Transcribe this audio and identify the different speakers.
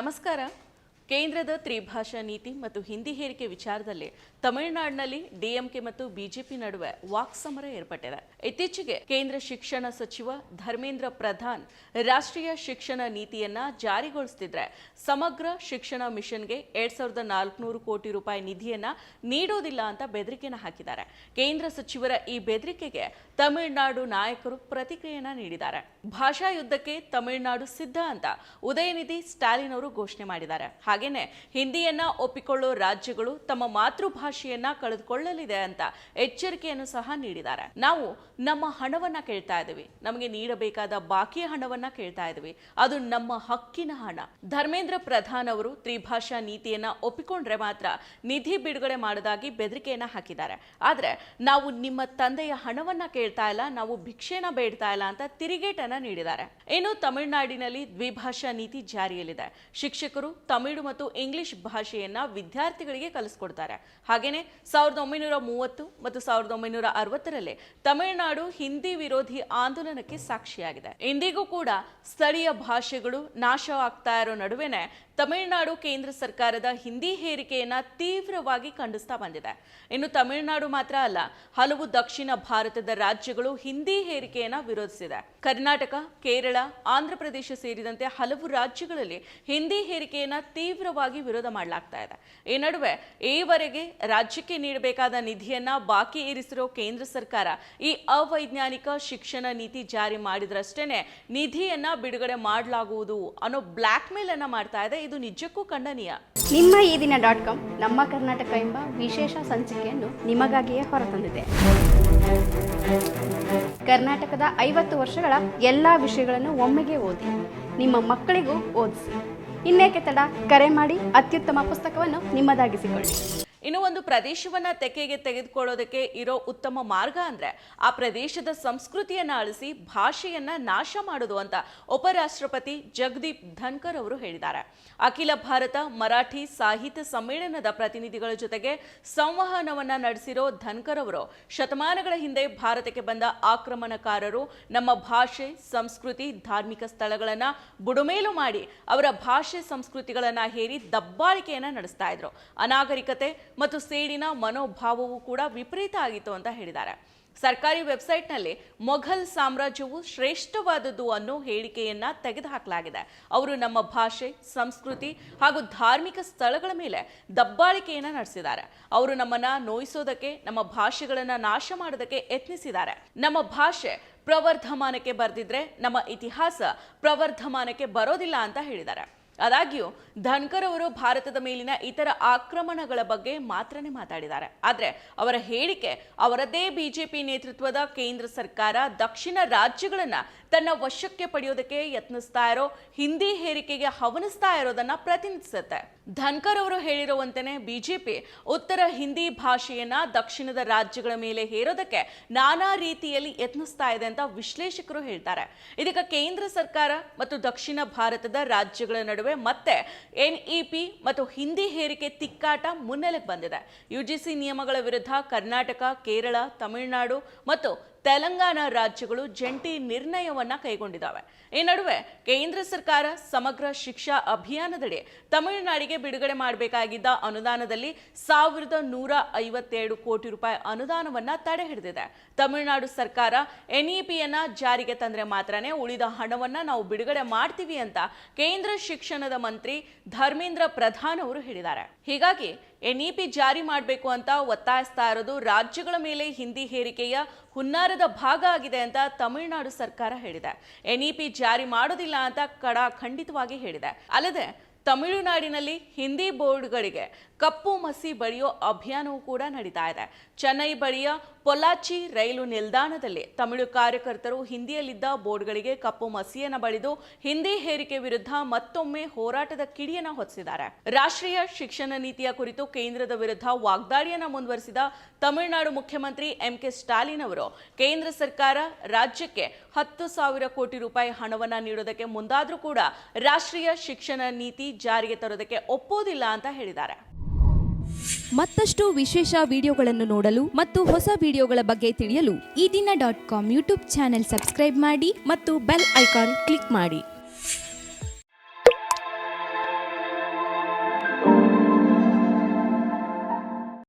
Speaker 1: ನಮಸ್ಕಾರ ಕೇಂದ್ರದ ತ್ರಿಭಾಷಾ ನೀತಿ ಮತ್ತು ಹಿಂದಿ ಹೇರಿಕೆ ವಿಚಾರದಲ್ಲಿ ತಮಿಳುನಾಡಿನಲ್ಲಿ ಡಿಎಂಕೆ ಮತ್ತು ಬಿಜೆಪಿ ನಡುವೆ ವಾಕ್ಸಮರ ಏರ್ಪಟ್ಟಿದೆ. ಇತ್ತೀಚೆಗೆ ಕೇಂದ್ರ ಶಿಕ್ಷಣ ಸಚಿವ ಧರ್ಮೇಂದ್ರ ಪ್ರಧಾನ್ ರಾಷ್ಟ್ರೀಯ ಶಿಕ್ಷಣ ನೀತಿಯನ್ನ ಜಾರಿಗೊಳಿಸುತ್ತಿದ್ರೆ ಸಮಗ್ರ ಶಿಕ್ಷಣ ಮಿಷನ್ಗೆ ಎರಡ್ ಸಾವಿರದ ನಾಲ್ಕುನೂರು ಕೋಟಿ ರೂಪಾಯಿ ನಿಧಿಯನ್ನ ನೀಡೋದಿಲ್ಲ ಅಂತ ಬೆದರಿಕೆಯನ್ನು ಹಾಕಿದ್ದಾರೆ. ಕೇಂದ್ರ ಸಚಿವರ ಈ ಬೆದರಿಕೆಗೆ ತಮಿಳುನಾಡು ನಾಯಕರು ಪ್ರತಿಕ್ರಿಯೆಯನ್ನ ನೀಡಿದ್ದಾರೆ. ಭಾಷಾ ಯುದ್ಧಕ್ಕೆ ತಮಿಳುನಾಡು ಸಿದ್ಧ ಅಂತ ಉದಯನಿಧಿ ಸ್ಟಾಲಿನ್ ಅವರು ಘೋಷಣೆ ಮಾಡಿದ್ದಾರೆ. ಹಾಗೇನೆ ಹಿಂದಿಯನ್ನ ಒಪ್ಪಿಕೊಳ್ಳೋ ರಾಜ್ಯಗಳು ತಮ್ಮ ಮಾತೃಭಾಷೆಯನ್ನ ಕಳೆದುಕೊಳ್ಳಲಿದೆ ಅಂತ ಎಚ್ಚರಿಕೆಯನ್ನು ಸಹ ನೀಡಿದ್ದಾರೆ. ನಾವು ನಮ್ಮ ಹಣವನ್ನ ಕೇಳ್ತಾ ಇದ್ದೀವಿ. ನಮಗೆ ನೀಡಬೇಕಾದ ಬಾಕಿ ಹಣವನ್ನ ಕೇಳ್ತಾ ಇದ್ದೀವಿ. ಅದು ನಮ್ಮ ಹಕ್ಕಿನ ಹಣ. ಧರ್ಮೇಂದ್ರ ಪ್ರಧಾನ್ ಅವರು ತ್ರಿಭಾಷಾ ನೀತಿಯನ್ನ ಒಪ್ಪಿಕೊಂಡ್ರೆ ಮಾತ್ರ ನಿಧಿ ಬಿಡುಗಡೆ ಮಾಡೋದಾಗಿ ಬೆದರಿಕೆಯನ್ನ ಹಾಕಿದ್ದಾರೆ. ಆದ್ರೆ ನಾವು ನಿಮ್ಮ ತಂದೆಯ ಹಣವನ್ನ ಕೇಳ್ತಾ ಇಲ್ಲ, ನಾವು ಭಿಕ್ಷೆನ ಬೇಡ್ತಾ ಇಲ್ಲ ಅಂತ ತಿರುಗೇಟನ್ನ ನೀಡಿದ್ದಾರೆ. ಇನ್ನು ತಮಿಳುನಾಡಿನಲ್ಲಿ ದ್ವಿಭಾಷಾ ನೀತಿ ಜಾರಿಯಲ್ಲಿದೆ. ಶಿಕ್ಷಕರು ತಮಿಳು ಮತ್ತು ಇಂಗ್ಲಿಷ್ ಭಾಷೆಯನ್ನ ವಿದ್ಯಾರ್ಥಿಗಳಿಗೆ ಕಲಿಸ್ಕೊಡ್ತಾರೆ. ಹಾಗೇನೆ ಸಾವಿರದ ಒಂಬೈನೂರ ಮೂವತ್ತು ಮತ್ತು ಸಾವಿರದ ಒಂಬೈನೂರ ಅರವತ್ತರಲ್ಲಿ ತಮಿಳುನಾಡು ಹಿಂದಿ ವಿರೋಧಿ ಆಂದೋಲನಕ್ಕೆ ಸಾಕ್ಷಿಯಾಗಿದೆ. ಇಂದಿಗೂ ಕೂಡ ಸ್ಥಳೀಯ ಭಾಷೆಗಳು ನಾಶವಾಗ್ತಾ ಇರೋ ನಡುವೆನೆ ತಮಿಳುನಾಡು ಕೇಂದ್ರ ಸರ್ಕಾರದ ಹಿಂದಿ ಹೇರಿಕೆಯನ್ನ ತೀವ್ರವಾಗಿ ಖಂಡಿಸ್ತಾ ಬಂದಿದೆ. ಇನ್ನು ತಮಿಳುನಾಡು ಮಾತ್ರ ಅಲ್ಲ, ಹಲವು ದಕ್ಷಿಣ ಭಾರತದ ರಾಜ್ಯಗಳು ಹಿಂದಿ ಹೇರಿಕೆಯನ್ನ ವಿರೋಧಿಸಿದೆ. ಕರ್ನಾಟಕ, ಕೇರಳ, ಆಂಧ್ರ ಪ್ರದೇಶ ಸೇರಿದಂತೆ ಹಲವು ರಾಜ್ಯಗಳಲ್ಲಿ ಹಿಂದಿ ಹೇರಿಕೆಯನ್ನ ತೀವ್ರವಾಗಿ ವಿರೋಧ ಮಾಡಲಾಗ್ತಾ ಇದೆ. ಈ ನಡುವೆ ಈವರೆಗೆ ರಾಜ್ಯಕ್ಕೆ ನೀಡಬೇಕಾದ ನಿಧಿಯನ್ನ ಬಾಕಿ ಇರಿಸಿರೋ ಕೇಂದ್ರ ಸರ್ಕಾರ ಈ ಅವೈಜ್ಞಾನಿಕ ಶಿಕ್ಷಣ ನೀತಿ ಜಾರಿ ಮಾಡಿದ್ರಷ್ಟೇನೆ ನಿಧಿಯನ್ನ ಬಿಡುಗಡೆ ಮಾಡಲಾಗುವುದು ಅನ್ನೋ ಬ್ಲ್ಯಾಕ್ ಮೇಲ್ ಅನ್ನ ಮಾಡ್ತಾ ಇದೆ. ಇದು ನಿಜಕ್ಕೂ ಖಂಡನೀಯ.
Speaker 2: ನಿಮ್ಮ ಈ ದಿನ ಡಾಟ್ ಕಾಮ್ ನಮ್ಮ ಕರ್ನಾಟಕ ಎಂಬ ವಿಶೇಷ ಸಂಚಿಕೆಯನ್ನು ನಿಮಗಾಗಿಯೇ ಹೊರತಂದಿದೆ. ಕರ್ನಾಟಕದ ಐವತ್ತು ವರ್ಷಗಳ ಎಲ್ಲ ವಿಷಯಗಳನ್ನು ಒಮ್ಮೆಗೆ ಓದಿ, ನಿಮ್ಮ ಮಕ್ಕಳಿಗೂ ಓದಿಸಿ. ಇನ್ನೇಕೆ ತಡ? ಕರೆ ಮಾಡಿ ಅತ್ಯುತ್ತಮ ಪುಸ್ತಕವನ್ನು ನಿಮ್ಮದಾಗಿಸಿಕೊಳ್ಳಿ.
Speaker 1: ಇನ್ನು ಒಂದು ಪ್ರದೇಶವನ್ನ ತೆಕೆಗೆ ತೆಗೆದುಕೊಳ್ಳೋದಕ್ಕೆ ಇರೋ ಉತ್ತಮ ಮಾರ್ಗ ಅಂದ್ರೆ ಆ ಪ್ರದೇಶದ ಸಂಸ್ಕೃತಿಯನ್ನ ಅಳಿಸಿ ಭಾಷೆಯನ್ನ ನಾಶ ಮಾಡೋದು ಅಂತ ಉಪರಾಷ್ಟ್ರಪತಿ ಜಗದೀಪ್ ಧನ್ಕರ್ ಅವರು ಹೇಳಿದ್ದಾರೆ. ಅಖಿಲ ಭಾರತ ಮರಾಠಿ ಸಾಹಿತ್ಯ ಸಮ್ಮೇಳನದ ಪ್ರತಿನಿಧಿಗಳ ಜೊತೆಗೆ ಸಂವಹನವನ್ನ ನಡೆಸಿರೋ ಧನ್ಕರ್ ಅವರು, ಶತಮಾನಗಳ ಹಿಂದೆ ಭಾರತಕ್ಕೆ ಬಂದ ಆಕ್ರಮಣಕಾರರು ನಮ್ಮ ಭಾಷೆ, ಸಂಸ್ಕೃತಿ, ಧಾರ್ಮಿಕ ಸ್ಥಳಗಳನ್ನ ಬುಡುಮೇಲು ಮಾಡಿ ಅವರ ಭಾಷೆ ಸಂಸ್ಕೃತಿಗಳನ್ನ ಹೇರಿ ದಬ್ಬಾಳಿಕೆಯನ್ನ ನಡೆಸ್ತಾ ಇದ್ರು. ಅನಾಗರಿಕತೆ ಮತ್ತು ಸೇಡಿನ ಮನೋಭಾವವು ಕೂಡ ವಿಪರೀತ ಆಗಿತ್ತು ಅಂತ ಹೇಳಿದ್ದಾರೆ. ಸರ್ಕಾರಿ ವೆಬ್ಸೈಟ್ನಲ್ಲಿ ಮೊಘಲ್ ಸಾಮ್ರಾಜ್ಯವು ಶ್ರೇಷ್ಠವಾದದ್ದು ಅನ್ನೋ ಹೇಳಿಕೆಯನ್ನ ತೆಗೆದುಹಾಕಲಾಗಿದೆ. ಅವರು ನಮ್ಮ ಭಾಷೆ, ಸಂಸ್ಕೃತಿ ಹಾಗೂ ಧಾರ್ಮಿಕ ಸ್ಥಳಗಳ ಮೇಲೆ ದಬ್ಬಾಳಿಕೆಯನ್ನ ನಡೆಸಿದ್ದಾರೆ. ಅವರು ನಮ್ಮನ್ನ ನೋಯಿಸೋದಕ್ಕೆ, ನಮ್ಮ ಭಾಷೆಗಳನ್ನ ನಾಶ ಮಾಡೋದಕ್ಕೆ ಯತ್ನಿಸಿದ್ದಾರೆ. ನಮ್ಮ ಭಾಷೆ ಪ್ರವರ್ಧಮಾನಕ್ಕೆ ಬರೆದಿದ್ರೆ ನಮ್ಮ ಇತಿಹಾಸ ಪ್ರವರ್ಧಮಾನಕ್ಕೆ ಬರೋದಿಲ್ಲ ಅಂತ ಹೇಳಿದ್ದಾರೆ. ಆದಾಗ್ಯೂ ಧನ್ಕರ್ ಅವರು ಭಾರತದ ಮೇಲಿನ ಇತರ ಆಕ್ರಮಣಗಳ ಬಗ್ಗೆ ಮಾತ್ರನೇ ಮಾತಾಡಿದ್ದಾರೆ. ಆದರೆ ಅವರ ಹೇಳಿಕೆ ಅವರದೇ ಬಿಜೆಪಿ ನೇತೃತ್ವದ ಕೇಂದ್ರ ಸರ್ಕಾರ ದಕ್ಷಿಣ ರಾಜ್ಯಗಳನ್ನ ತನ್ನ ವಶಕ್ಕೆ ಪಡೆಯೋದಕ್ಕೆ ಯತ್ನಿಸ್ತಾ ಇರೋ, ಹಿಂದಿ ಹೇರಿಕೆಗೆ ಹವನಿಸ್ತಾ ಇರೋದನ್ನ ಪ್ರತಿನಿಧಿಸುತ್ತೆ. ಧನ್ಕರ್ ಅವರು ಹೇಳಿರುವಂತೆಯೇ ಬಿಜೆಪಿ ಉತ್ತರ ಹಿಂದಿ ಭಾಷೆಯನ್ನ ದಕ್ಷಿಣದ ರಾಜ್ಯಗಳ ಮೇಲೆ ಹೇರೋದಕ್ಕೆ ನಾನಾ ರೀತಿಯಲ್ಲಿ ಯತ್ನಿಸ್ತಾ ಇದೆ ಅಂತ ವಿಶ್ಲೇಷಕರು ಹೇಳ್ತಾರೆ. ಇದಕ್ಕೆ ಕೇಂದ್ರ ಸರ್ಕಾರ ಮತ್ತು ದಕ್ಷಿಣ ಭಾರತದ ರಾಜ್ಯಗಳ ನಡುವೆ ಮತ್ತೆ ಎನ್ಇಪಿ ಮತ್ತು ಹಿಂದಿ ಹೇರಿಕೆ ತಿಕ್ಕಾಟ ಮುನ್ನೆಲೆಗೆ ಬಂದಿದೆ. ಯುಜಿಸಿ ನಿಯಮಗಳ ವಿರುದ್ಧ ಕರ್ನಾಟಕ, ಕೇರಳ, ತಮಿಳುನಾಡು ಮತ್ತು ತೆಲಂಗಾಣ ರಾಜ್ಯಗಳು ಜಂಟಿ ನಿರ್ಣಯವನ್ನ ಕೈಗೊಂಡಿದ್ದಾವೆ. ಈ ನಡುವೆ ಕೇಂದ್ರ ಸರ್ಕಾರ ಸಮಗ್ರ ಶಿಕ್ಷಾ ಅಭಿಯಾನದಡಿ ತಮಿಳುನಾಡಿಗೆ ಬಿಡುಗಡೆ ಮಾಡಬೇಕಾಗಿದ್ದ ಅನುದಾನದಲ್ಲಿ ಸಾವಿರದ ನೂರ ಐವತ್ತೆರಡು ಕೋಟಿ ರೂಪಾಯಿ ಅನುದಾನವನ್ನ ತಡೆ ಹಿಡಿದಿದೆ. ತಮಿಳುನಾಡು ಸರ್ಕಾರ ಎನ್ಇಪಿಯನ್ನ ಜಾರಿಗೆ ತಂದ್ರೆ ಮಾತ್ರನೇ ಉಳಿದ ಹಣವನ್ನ ನಾವು ಬಿಡುಗಡೆ ಮಾಡ್ತೀವಿ ಅಂತ ಕೇಂದ್ರ ಶಿಕ್ಷಣದ ಮಂತ್ರಿ ಧರ್ಮೇಂದ್ರ ಪ್ರಧಾನ್ ಅವರು ಹೇಳಿದ್ದಾರೆ. ಹೀಗಾಗಿ ಎನ್ಇಪಿ ಜಾರಿ ಮಾಡಬೇಕು ಅಂತ ಒತ್ತಾಯಿಸ್ತಾ ಇರೋದು ರಾಜ್ಯಗಳ ಮೇಲೆ ಹಿಂದಿ ಹೇರಿಕೆಯ ಹುನ್ನಾರದ ಭಾಗ ಆಗಿದೆ ಅಂತ ತಮಿಳುನಾಡು ಸರ್ಕಾರ ಹೇಳಿದೆ. ಎನ್ಇಪಿ ಜಾರಿ ಮಾಡೋದಿಲ್ಲ ಅಂತ ಕಡ ಖಂಡಿತವಾಗಿ ಹೇಳಿದೆ. ಅಲ್ಲದೆ ತಮಿಳುನಾಡಿನಲ್ಲಿ ಹಿಂದಿ ಬೋರ್ಡ್ಗಳಿಗೆ ಕಪ್ಪು ಮಸಿ ಬಳಿಯೋ ಅಭಿಯಾನವೂ ಕೂಡ ನಡೀತಾ ಇದೆ. ಚೆನ್ನೈ ಬಳಿಯ ಪೊಲಾಚಿ ರೈಲು ನಿಲ್ದಾಣದಲ್ಲಿ ತಮಿಳು ಕಾರ್ಯಕರ್ತರು ಹಿಂದಿಯಲ್ಲಿದ್ದ ಬೋರ್ಡ್ಗಳಿಗೆ ಕಪ್ಪು ಮಸಿಯನ್ನು ಬಳಿದು ಹಿಂದಿ ಹೇರಿಕೆ ವಿರುದ್ಧ ಮತ್ತೊಮ್ಮೆ ಹೋರಾಟದ ಕಿಡಿಯನ್ನ ಹೊತ್ತಿಸಿದ್ದಾರೆ. ರಾಷ್ಟ್ರೀಯ ಶಿಕ್ಷಣ ನೀತಿಯ ಕುರಿತು ಕೇಂದ್ರದ ವಿರುದ್ಧ ವಾಗ್ದಾಳಿಯನ್ನು ಮುಂದುವರಿಸಿದ ತಮಿಳುನಾಡು ಮುಖ್ಯಮಂತ್ರಿ ಎಂ ಕೆ ಸ್ಟಾಲಿನ್ ಅವರು, ಕೇಂದ್ರ ಸರ್ಕಾರ ರಾಜ್ಯಕ್ಕೆ ಹತ್ತು ಸಾವಿರ ಕೋಟಿ ರೂಪಾಯಿ ಹಣವನ್ನ ನೀಡೋದಕ್ಕೆ ಮುಂದಾದರೂ ಕೂಡ ರಾಷ್ಟ್ರೀಯ ಶಿಕ್ಷಣ ನೀತಿ ಜಾರಿಗೆ ತರೋದಕ್ಕೆ ಒಪ್ಪೋದಿಲ್ಲ ಅಂತ ಹೇಳಿದ್ದಾರೆ.
Speaker 3: ಮತ್ತಷ್ಟು ವಿಶೇಷ ವಿಡಿಯೋಗಳನ್ನು ನೋಡಲು ಮತ್ತು ಹೊಸ ವಿಡಿಯೋಗಳ ಬಗ್ಗೆ ತಿಳಿಯಲು Ee Dina dot com YouTube channel subscribe ಮಾಡಿ ಮತ್ತು ಬೆಲ್ ಐಕಾನ್ ಕ್ಲಿಕ್ ಮಾಡಿ.